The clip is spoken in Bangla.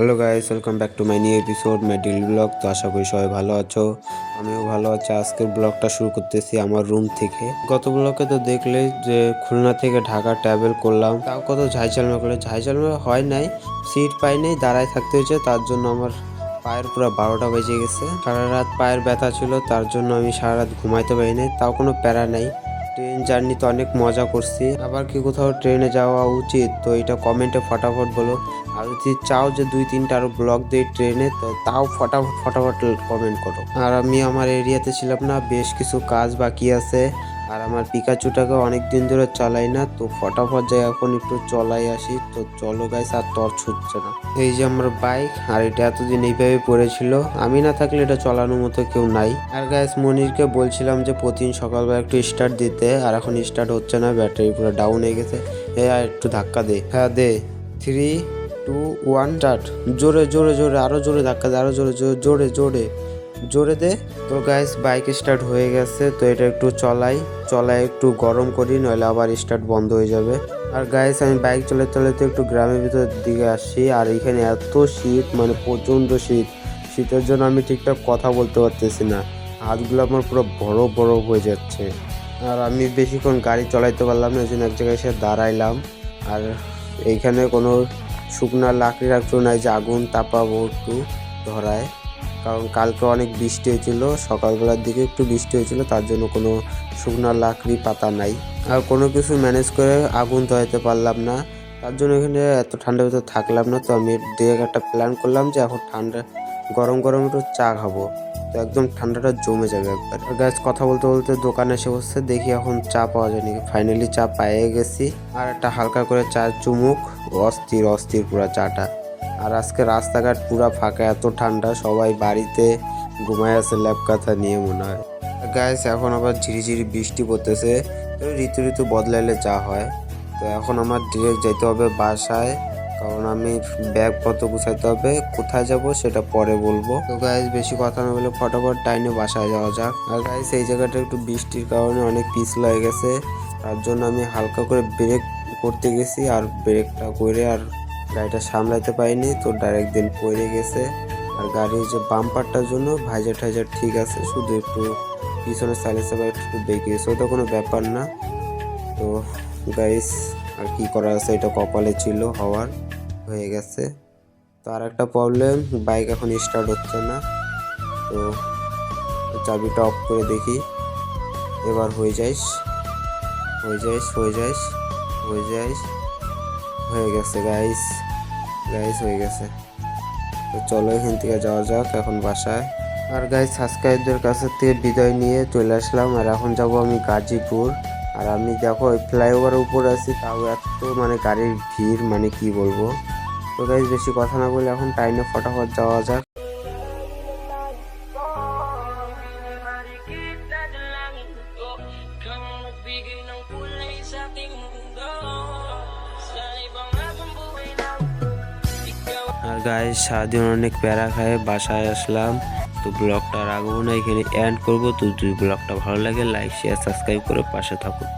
Hello guys welcome back to my new episode my daily vlog তো আশা করি সবাই ভালো আছো, আমিও ভালো আছি। আজকের ব্লগটা শুরু করতেছি আমার রুম থেকে। গত ব্লগে তো দেখলে যে খুলনা থেকে ঢাকা ট্রাভেল করলাম। তাও কত ঝাইচালমা করে। ঝাইচালমা হয় নাই সিট পাই নাই, দাঁড়ায় থাকতে হয়েছে। তার জন্য আমার পায়ের পুরো বারোটা বেজে গেছে। সারা রাত পায়ের ব্যথা ছিল, তার জন্য আমি সারা রাত ঘুমাইতে পারি নাই। তাও কোনো প্যারা নাই। ট্রেন জার্নি তো অনেক মজা করছি। আবার কি কোথাও ট্রেনে যাওয়া উচিত? তো এটা কমেন্টে ফটাফট বলো। আর যদি চাও যে দুই তিনটা আরও ব্লগ দিই ট্রেনে তো তাও ফটাফট ফটাফট কমেন্ট করো। আর আমি আমার এরিয়াতে ছিলাম না, বেশ কিছু কাজ বাকি আছে। আর আমার পিকাচুটাকে অনেক দিন ধরে চালাই না, তো ফটাফট যাই এখন একটু চলাই আসি। তো চলো গাইস আর টর্চ হচ্ছে না। এই যে আমার বাইক আর এটা এতদিন এইভাবে পড়েছিল। আমি না থাকলে এটা চালানোর মতো কেউ নাই। আর গাইস মনিরকে বলছিলাম যে প্রতিদিন সকালবেলা একটু স্টার্ট দিতে, আর এখন স্টার্ট হচ্ছে না ব্যাটারি পুরো ডাউন হয়ে গেছে। এ, আর একটু ধাক্কা দে। হ্যাঁ দে। থ্রি টু ওয়ান স্টার্ট জোরে জোরে জোরে আরও জোরে ধাক্কা দে আরও জোরে জোরে জোরে জোরে। জোরে দে। তো গাইস বাইক স্টার্ট হয়ে গেছে, তো এটা একটু চলাই। চলাই একটু গরম করি, নইলে আবার স্টার্ট বন্ধ হয়ে যাবে। আর গাইস আমি বাইক চালাতে চালাতে একটু গ্রামের ভিতর দিকে আসছি আর এখানে এত শীত মানে প্রচণ্ড শীত। শীতের জন্য আমি ঠিকঠাক কথা বলতে পারতেছি না। হাতগুলো আমার পুরো বড় বড় হয়ে যাচ্ছে। আর আমি বেশিক্ষণ গাড়ি চলাইতে পারলাম না, ওই জন্য এক জায়গায় এসে দাঁড়াইলাম। আর এইখানে কোনো শুকনা লাকড়ি রাখতো নাই যে আগুন তাপাবো একটু ধরায়। কারণ কালকে অনেক বৃষ্টি হয়েছিল, সকালবেলার দিকে একটু বৃষ্টি হয়েছিল, তার জন্য কোনো শুকনা লাকড়ি পাতা নাই। আর কোনো কিছু ম্যানেজ করে আগুন ধরাইতে পারলাম না, তার জন্য এখানে এত ঠান্ডার ভিতরে থাকলাম না, তো আমি ডিরেক্ট একটা প্ল্যান করলাম যে এখন ঠান্ডা, গরম গরম একটু চা খাব। তো একদম ঠান্ডাটা জমে যাবে একবার। আর গ্যাস কথা বলতে বলতে দোকানে এসে বসছে, দেখি এখন চা পাওয়া যায়নি। ফাইনালি চা পেয়ে গেছি। আর একটা হালকা করে চা চুমুক, অস্থির অস্থির পুরা চাটা। আর আজকে রাস্তাঘাট পুরা ফাঁকা, এত ঠান্ডা, সবাই বাড়িতে ঘুমায় আছে ল্যাপ কাঁথা নিয়ে মনে হয়। গ্যাস এখন আবার ঝিরিঝিরি বৃষ্টি পড়তেছে, তো ঋতু ঋতু বদলাইলে যা হয়। তো এখন আমার ডিরেক্ট যেতে হবে বাসায়। কারণ আমি ব্যাগ পত্র গুছাইতে হবে, কোথায় যাব সেটা পরে বলব। তো গাইজ বেশি কথা না বলে ফটাফট টাইমে বাসায় যাওয়া যাক। আর গাইজ এই জায়গাটা একটু বৃষ্টির কারণে অনেক পিছলা হয়ে গেছে। তার জন্য আমি হালকা করে ব্রেক করতে গেছি আর ব্রেকটা করে আর গাড়িটা সামলাতে পারিনি, তো ডাইরেক্ট দিন পড়ে গেছে। আর গাড়ির যে বাম্পারটার জন্য ভাইজার টাইজার ঠিক আছে, শুধু একটু পিছনে সাইলেন্স একটু বেঁকে গেছে ওটা কোনো ব্যাপার না। তো গাইস আর কি করা আছে, এটা কপালে ছিল হওয়ার। হয়ে গেছে। তো আর একটা প্রবলেম বাইক এখন স্টার্ট হচ্ছে না। তো চাবিটা অফ করে দেখি। এবার হয়ে যাইস হয়ে যাইস হয়ে যাইস হয়ে যাইস, হয়ে গেছে গাইস গাইস হয়ে গেছে। তো চলো এখান থেকে যাওয়া যাক এখন বাসায়। আর গাইস সাবস্ক্রাইবদের কাছ থেকে বিদায় নিয়ে চলে আসলাম। আর এখন যাব আমি গাজীপুর। আর আমি দেখো ফ্লাইওভারের উপর আছি, তাও এত মানে গাড়ির ভিড় মানে কি বলব? তো গাইস বেশি কথা না বলে এখন টাইমে ফটাফট যাওয়া যাক। আর গাইস সারাদিন অনেক প্যারা খায়, বাসায় আসলাম। তো ব্লগটা রাখব না, এখানে এন্ড করব। তো যদি ব্লগটা ভালো লাগে লাইক শেয়ার সাবস্ক্রাইব করে পাশে থাকুন